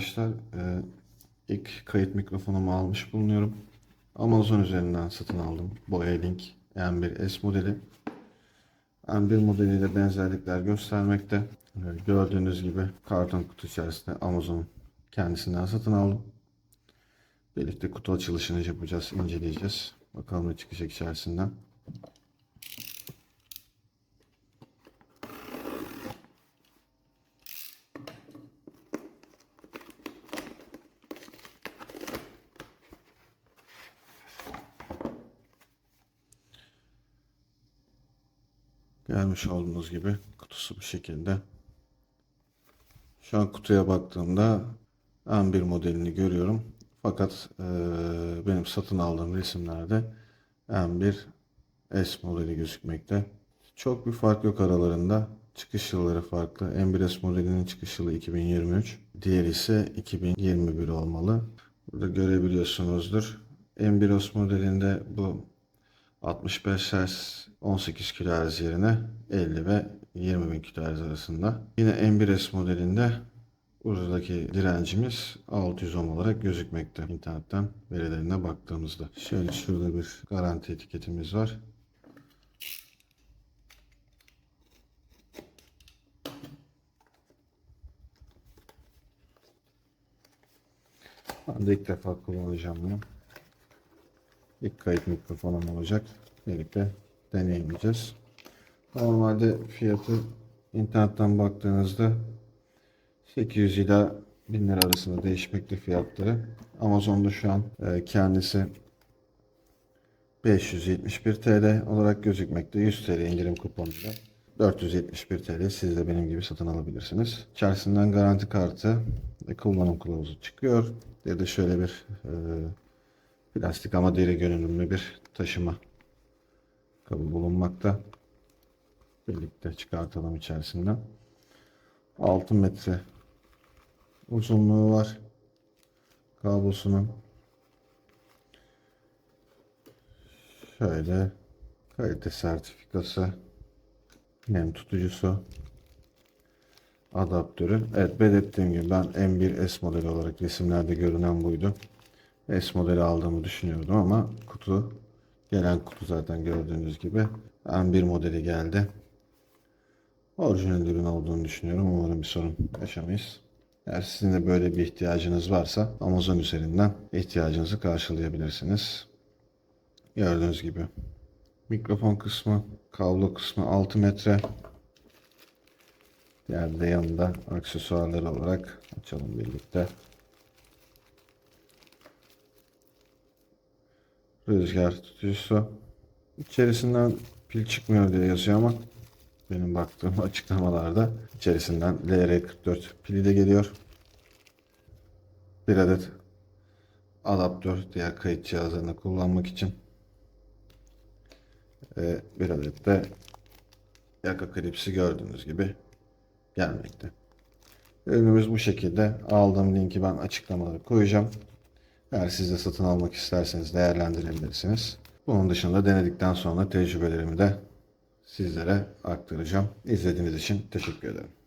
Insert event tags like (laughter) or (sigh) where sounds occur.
arkadaşlar. Ee, ilk kayıt mikrofonumu almış bulunuyorum. Amazon üzerinden satın aldım. Boya-Link M1S modeli. M1 modeliyle benzerlikler göstermekte. Ee, Gördüğünüz gibi karton kutu içerisinde Amazon kendisinden satın aldım. Birlikte kutu açılışını yapacağız, inceleyeceğiz. Bakalım ne çıkacak içerisinden. Gelmiş olduğunuz gibi kutusu bu şekilde. Şu an kutuya baktığımda M1 modelini görüyorum. Fakat eee, benim satın aldığım resimlerde M1 S modeli gözükmekte. Çok bir fark yok aralarında. Çıkış yılları farklı. M1S modelinin çıkış yılı 2023. Diğeri ise 2021 olmalı. Burada görebiliyorsunuzdur. M1S modelinde bu 65 Hz 18 kHz yerine 50 ve 20 bin kHz arasında. Yine M1S modelinde buradaki direncimiz 600 ohm olarak gözükmekte. İnternetten verilerine baktığımızda. Şöyle şurada bir garanti etiketimiz var. Ben de ilk defa kullanacağım bunu. İlk kayıt mikrofonum olacak. Birlikte deneyimleyeceğiz. Normalde fiyatı internetten baktığınızda 800 ila 1000 lira arasında değişmekte fiyatları. Amazon'da şu an e, kendisi 571 TL olarak gözükmekte. 100 TL indirim kuponuyla 471 TL siz de benim gibi satın alabilirsiniz. İçerisinden garanti kartı ve kullanım kılavuzu çıkıyor. Ya da şöyle bir e, plastik ama deri görünümlü bir taşıma kabı bulunmakta. Birlikte çıkartalım içerisinden. 6 metre uzunluğu var. Kablosunun şöyle kalite sertifikası nem tutucusu adaptörü. Evet belirttiğim gibi ben M1S modeli olarak resimlerde görünen buydu. S modeli aldığımı düşünüyordum ama kutu gelen kutu zaten gördüğünüz gibi M1 modeli geldi. Orijinal ürün olduğunu düşünüyorum. Umarım bir sorun yaşamayız. Eğer sizin de böyle bir ihtiyacınız varsa Amazon üzerinden ihtiyacınızı karşılayabilirsiniz. Gördüğünüz gibi mikrofon kısmı, kablo kısmı 6 metre. Diğer de yanında aksesuarları olarak açalım birlikte. Rüzgar tutucusu. İçerisinden pil çıkmıyor diye yazıyor ama benim baktığım (laughs) açıklamalarda içerisinden LR44 pili de geliyor. Bir adet adaptör diğer kayıt cihazlarını kullanmak için. Bir adet de yaka klipsi gördüğünüz gibi gelmekte. Ürünümüz bu şekilde. Aldığım linki ben açıklamalara koyacağım. Eğer siz de satın almak isterseniz değerlendirebilirsiniz. Bunun dışında denedikten sonra tecrübelerimi de sizlere aktaracağım. İzlediğiniz için teşekkür ederim.